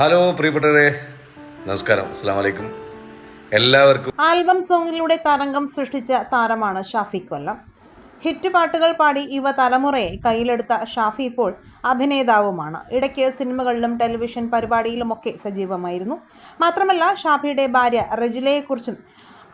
Hello പ്രിയപ്പെട്ടവരെ. നമസ്കാരം. അസ്സാം എല്ലാവർക്കും ആൽബം സോങ്ങിലൂടെ തരംഗം സൃഷ്ടിച്ച താരമാണ് ഷാഫി കൊല്ലം. ഹിറ്റ് പാട്ടുകൾ പാടി യുവ തലമുറയെ കയ്യിലെടുത്ത ഷാഫി ഇപ്പോൾ അഭിനേതാവുമാണ്. ഇടയ്ക്ക് സിനിമകളിലും ടെലിവിഷൻ പരിപാടിയിലുമൊക്കെ സജീവമായിരുന്നു. മാത്രമല്ല ഷാഫിയുടെ ഭാര്യ റജിലയെക്കുറിച്ചും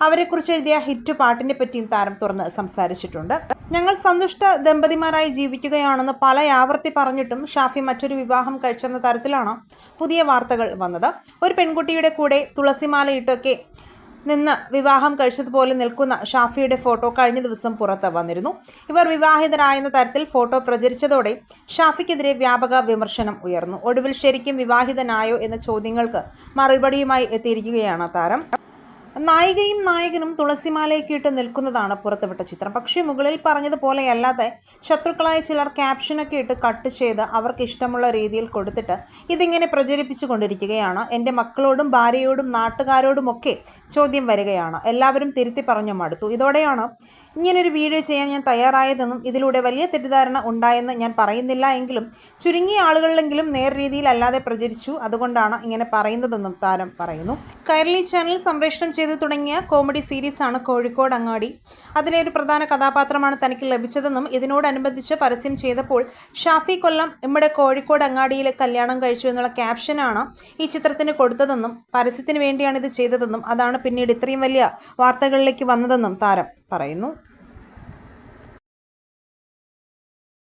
അവരെക്കുറിച്ച് എഴുതിയ ഹിറ്റ് പാട്ടിനെ പറ്റിയും താരം തുറന്ന് സംസാരിച്ചിട്ടുണ്ട്. ഞങ്ങൾ സന്തുഷ്ട ദമ്പതിമാരായി ജീവിക്കുകയാണെന്ന് പല ആവർത്തി പറഞ്ഞിട്ടും ഷാഫി മറ്റൊരു വിവാഹം കഴിച്ചെന്ന തരത്തിലാണ് പുതിയ വാർത്തകൾ വന്നത്. ഒരു പെൺകുട്ടിയുടെ കൂടെ തുളസിമാലയിട്ടൊക്കെ നിന്ന് വിവാഹം കഴിച്ചതുപോലെ നിൽക്കുന്ന ഷാഫിയുടെ ഫോട്ടോ കഴിഞ്ഞ ദിവസം പുറത്ത് വന്നിരുന്നു. ഇവർ വിവാഹിതരായെന്ന തരത്തിൽ ഫോട്ടോ പ്രചരിച്ചതോടെ ഷാഫിക്കെതിരെ വ്യാപക വിമർശനം ഉയർന്നു. ഒടുവിൽ ശരിക്കും വിവാഹിതനായോ എന്ന ചോദ്യങ്ങൾക്ക് മറുപടിയുമായി എത്തിയിരിക്കുകയാണ് താരം. നായികയും നായകനും തുളസിമാലയൊക്കെ ഇട്ട് നിൽക്കുന്നതാണ് പുറത്തുവിട്ട ചിത്രം. പക്ഷേ മുകളിൽ പറഞ്ഞതുപോലെയല്ലാതെ ശത്രുക്കളായ ചിലർ ക്യാപ്ഷനൊക്കെ ഇട്ട് കട്ട് ചെയ്ത് അവർക്ക് ഇഷ്ടമുള്ള രീതിയിൽ കൊടുത്തിട്ട് ഇതിങ്ങനെ പ്രചരിപ്പിച്ചു കൊണ്ടിരിക്കുകയാണ് എന്റെ മക്കളോടും ഭാര്യയോടും നാട്ടുകാരോടുമൊക്കെ ചോദ്യം വരികയാണ്. എല്ലാവരും തിരുത്തി പറഞ്ഞു മടുത്തു. ഇതോടെയാണ് ഇങ്ങനൊരു വീഡിയോ ചെയ്യാൻ ഞാൻ തയ്യാറായതെന്നും ഇതിലൂടെ വലിയ തെറ്റിദ്ധാരണ ഉണ്ടായെന്ന് ഞാൻ പറയുന്നില്ല എങ്കിലും ചുരുങ്ങിയ ആളുകളിലെങ്കിലും നേർ രീതിയിലല്ലാതെ പ്രചരിച്ചു. അതുകൊണ്ടാണ് ഇങ്ങനെ പറയുന്നതെന്നും താരം പറയുന്നു. കൈരളി ചാനൽ സംപ്രേഷണം ചെയ്തു തുടങ്ങിയ കോമഡി സീരീസാണ് കോഴിക്കോട് അങ്ങാടി. അതിലെ ഒരു പ്രധാന കഥാപാത്രമാണ് തനിക്ക് ലഭിച്ചതെന്നും ഇതിനോടനുബന്ധിച്ച് പരസ്യം ചെയ്തപ്പോൾ ഷാഫി കൊല്ലം നമ്മുടെ കോഴിക്കോട് അങ്ങാടിയിൽ കല്യാണം കഴിച്ചു എന്നുള്ള ക്യാപ്ഷനാണ് ഈ ചിത്രത്തിന് കൊടുത്തതെന്നും പരസ്യത്തിന് വേണ്ടിയാണ് ഇത് ചെയ്തതെന്നും അതാണ് പിന്നീട് ഇത്രയും വലിയ വാർത്തകളിലേക്ക് വന്നതെന്നും താരം പറയുന്നു.